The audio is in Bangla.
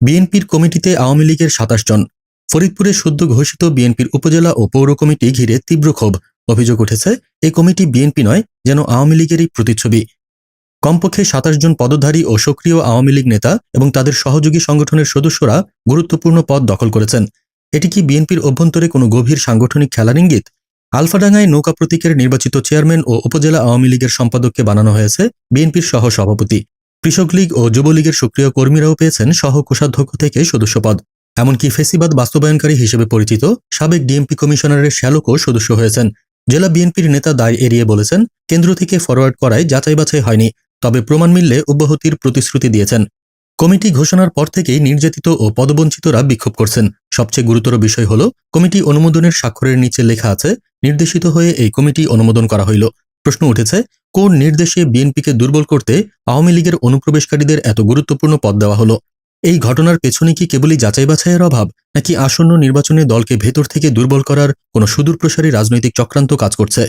বিএনপির কমিটিতে আওয়ামী লীগের সাতাশ জন। ফরিদপুরে সদ্য ঘোষিত বিএনপির উপজেলা ও পৌর কমিটি ঘিরে তীব্র ক্ষোভ। অভিযোগ উঠেছে এই কমিটি বিএনপি নয়, যেন আওয়ামী লীগেরই প্রতিচ্ছবি। কমপক্ষে সাতাশ জন পদধারী ও সক্রিয় আওয়ামী লীগ নেতা এবং তাদের সহযোগী সংগঠনের সদস্যরা গুরুত্বপূর্ণ পদ দখল করেছেন। এটি কি বিএনপির অভ্যন্তরে কোনো গভীর সাংগঠনিক খেলার ইঙ্গিত? আলফাডাঙ্গায় নৌকা প্রতীকের নির্বাচিত চেয়ারম্যান ও উপজেলা আওয়ামী লীগের সম্পাদককে বানানো হয়েছে বিএনপির সহ সভাপতি কৃষক লীগ ও যুবলীগের সক্রিয় কর্মীরাও পেয়েছেন সহ কোষাধ্যক্ষ থেকে সদস্যপদ। এমনকি ফেসিবাদ বাস্তবায়নকারী হিসেবে পরিচিত সাবেক ডিএমপি কমিশনারের শ্যালকও সদস্য হয়েছেন। জেলা বিএনপির নেতা দায় এড়িয়ে বলেছেন, কেন্দ্র থেকে ফরওয়ার্ড করায় যাচাই বাছাই হয়নি, তবে প্রমাণ মিললে অব্যাহতির প্রতিশ্রুতি দিয়েছেন। কমিটি ঘোষণার পর থেকেই নির্যাতিত ও পদবঞ্চিতরা বিক্ষোভ করছেন। সবচেয়ে গুরুতর বিষয় হল, কমিটি অনুমোদনের স্বাক্ষরের নিচে লেখা আছে, নির্দেশিত হয়ে এই কমিটি অনুমোদন করা হইল। প্রশ্ন উঠেছে, কোন নির্দেশে বিএনপিকে দুর্বল করতে আওয়ামী লীগের অনুপ্রবেশকারীদের এত গুরুত্বপূর্ণ পদ দেওয়া হলো? এই ঘটনার পেছনে কি কেবলই যাচাই বাছাইয়ের অভাব, নাকি আসন্ন নির্বাচনে দলকে ভেতর থেকে দুর্বল করার কোনো সুদূরপ্রসারী রাজনৈতিক চক্রান্ত কাজ করছে?